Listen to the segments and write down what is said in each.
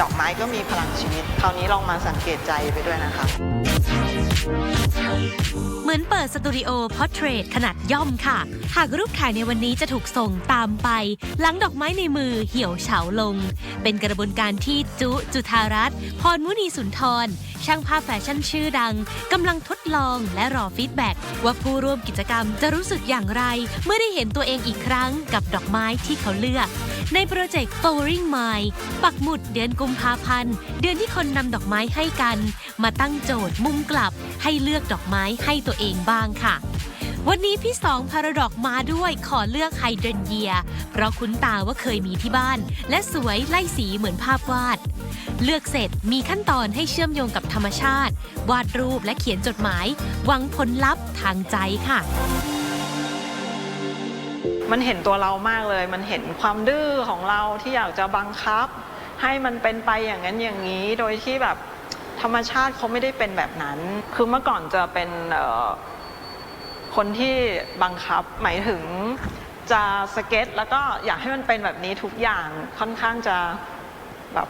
ดอกไม้ก็มีพลังชีวิต คราวนี้ลองมาสังเกตใจไปด้วยนะคะ เหมือนเปิดสตูดิโอพอร์เทรตขนาดย่อมค่ะ หากรูปถ่ายในวันนี้จะถูกส่งตามไป หลังดอกไม้ในมือเหี่ยวเฉาลง เป็นกระบวนการที่จุจุธารัตน์พรมุนีสุนทร ช่างภาพแฟชั่นชื่อดังกำลังทดลองและรอฟีดแบ็กว่าผู้ร่วมกิจกรรมจะรู้สึกอย่างไร เมื่อได้เห็นตัวเองอีกครั้งกับดอกไม้ที่เขาเลือกในโปรเจกต์ Flowering Mind ปักหมุดเดือนกุมภาพันธ์ เดือนที่คนนำดอกไม้ให้กัน มาตั้งโจทย์มุมกลับให้เลือกดอกไม้ให้ตัวเองบ้างค่ะ วันนี้พี่สองพาราดอกมาด้วยขอเลือกไฮเดรนเยีย เพราะคุ้นตาว่าเคยมีที่บ้าน และสวยไล่สีเหมือนภาพวาด เลือกเสร็จมีขั้นตอนให้เชื่อมโยงกับธรรมชาติ วาดรูปและเขียนจดหมาย หวังผลลัพธ์ทางใจค่ะมันเห็นตัวเรามากเลย มันเห็นความดื้อของเราที่อยากจะบังคับ ให้มันเป็นไปอย่างนั้นอย่างนี้ โดยที่แบบ ธรรมชาติเขาไม่ได้เป็นแบบนั้น คือเมื่อก่อนจะเป็นคนที่บังคับหมายถึงจะสเก็ต แล้วก็อยากให้มันเป็นแบบนี้ทุกอย่างค่อนข้างจะแบบ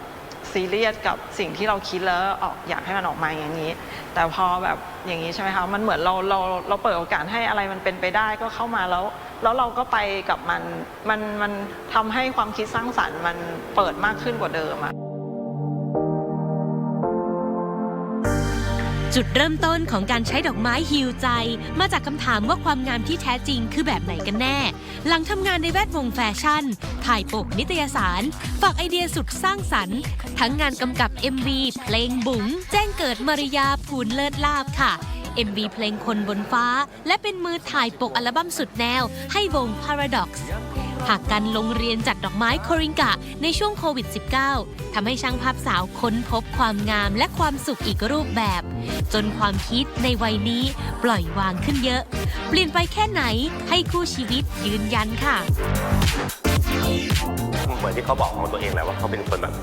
ซีเรียสกับสิ่งที่เราคิดแล้วออกอยากให้มันออกมาอย่างนี้ แต่พอแบบอย่างนี้ใช่ไหมคะมันเหมือนเราเราเราเปิดโอกาสให้อะไรมันเป็นไปได้ก็เข้ามาแล้ว แล้วเราก็ไปกับมันมันมันทำให้ความคิดสร้างสรรค์มันเปิดมากขึ้นกว่าเดิมอะ จุดเริ่มต้นของการใช้ดอกไม้ฮิวใจ มาจากคำถามว่าความงามที่แท้จริงคือแบบไหนกันแน่ หลังทำงานในแวดวงแฟชั่น ถ่ายปกนิตยสาร ฝากไอเดียสุดสร้างสรรค์ ทั้งงานกำกับ MV เพลงบุ๋ง แจ้งเกิดมาริยาภูลเลิศลาบค่ะ MV เพลงคนบนฟ้า และเป็นมือถ่ายปกอัลบั้มสุดแนว ให้วง Paradox หากการลงเรียนจัดดอกไม้โคริงกะในช่วงโควิด -19 ทำให้ช่างภาพสาวค้นพบความงามและความสุขอีกรูปแบบ จนความคิดในวัยนี้ปล่อยวางขึ้นเยอะ เปลี่ยนไปแค่ไหนให้คู่ชีวิตยืนยันค่ะเหมือนที่เขาบอกของตัวเองแหละว่าเขาเป็นคนแบบ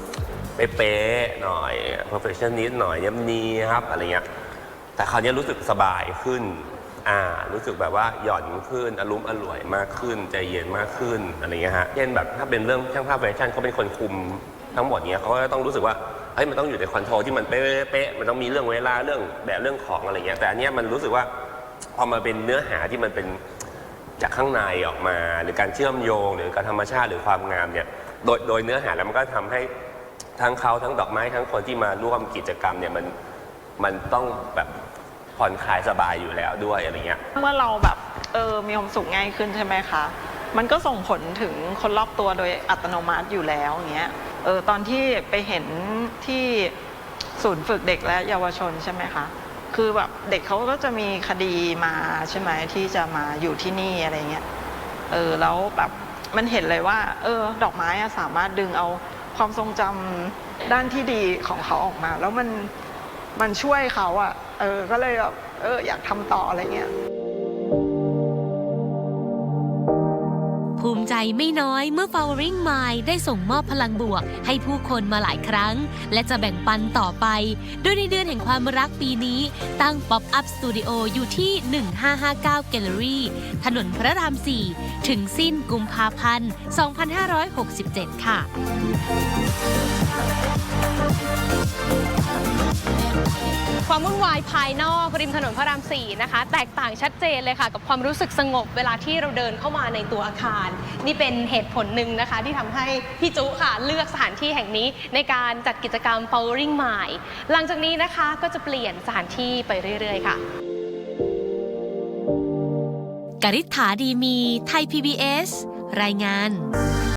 เป๊ะๆหน่อย perfectionist หน่อยเนียบเนียบอะไรเงี้ยแต่คราวนี้รู้สึกสบายขึ้น อ่ารู้สึกแบบว่าหย่อนขึ้นอารมณ์อร่วยมากขึ้น ใจเย็นมากขึ้นอะไรเงี้ยฮะเช่นแบบถ้าเป็นเรื่องช่างภาพแฟชั่นเขาเป็นคนคุมทั้งหมดเนี้ยเขาก็ต้องรู้สึกว่าเฮ้ยมันต้องอยู่ในคอนโทรลที่มันเป๊ะๆมันต้องมีเรื่องเวลาเรื่องแบบเรื่องของอะไรเงี้ยแต่อันเนี้ยมันรู้สึกว่าพอมาเป็นเนื้อหาที่มันเป็นจากข้างในออกมา หรือการเชื่อมโยง หรือการธรรมชาติหรือความงามเนี่ยโดยโดยเนื้อหาแล้วมันก็ทำให้ทั้งเขาทั้งดอกไม้ทั้งคนที่มาร่วมกิจกรรมเนี่ยมันมันต้องแบบ ผ่อนคลายสบายอยู่แล้วด้วยอะไรเงี้ย เมื่อเราแบบเออมีความสุขง่ายขึ้นใช่ไหมคะ มันก็ส่งผลถึงคนรอบตัวโดยอัตโนมัติอยู่แล้วอย่างเงี้ยเออตอนที่ไปเห็นที่ศูนย์ฝึกเด็กและเยาวชนใช่ไหมคะคือแบบเด็กเขาก็จะมีคดีมาใช่ไหมที่จะมาอยู่ที่นี่อะไรเงี้ยเออแล้วแบบมันเห็นเลยว่า เออ ดอกไม้สามารถดึงเอาความทรงจำด้านที่ดีของเขาออกมา แล้วมัน มันช่วยเขาอะเออก็เลยแบบเอออยากทำต่ออะไรเงี้ยภูมิใจไม่น้อยเมื่อ Flowering Mind ได้ส่งมอบพลังบวก ให้ผู้คนมาหลายครั้ง และจะแบ่งปันต่อไป โดยในเดือนแห่งความรักปีนี้ ตั้ง Pop Up Studio อยู่ที่ 1559 Gallery ถนนพระราม 4 ถึงสิ้นกุมภาพันธ์ 2567 ค่ะ ความวุ่นวายภายนอกริมถนนพระราม4นะคะ แตกต่างชัดเจนเลยค่ะ กับความรู้สึกสงบเวลาที่เราเดินเข้ามาในตัวอาคาร นี่เป็นเหตุผลหนึ่งนะคะ ที่ทำให้พี่จุค่ะเลือกสถานที่แห่งนี้ในการจัดกิจกรรม Powering Mind หลังจากนี้นะคะก็จะเปลี่ยนสถานที่ไปเรื่อย ๆ ค่ะกริษฐาดีมีไทย PBS รายงาน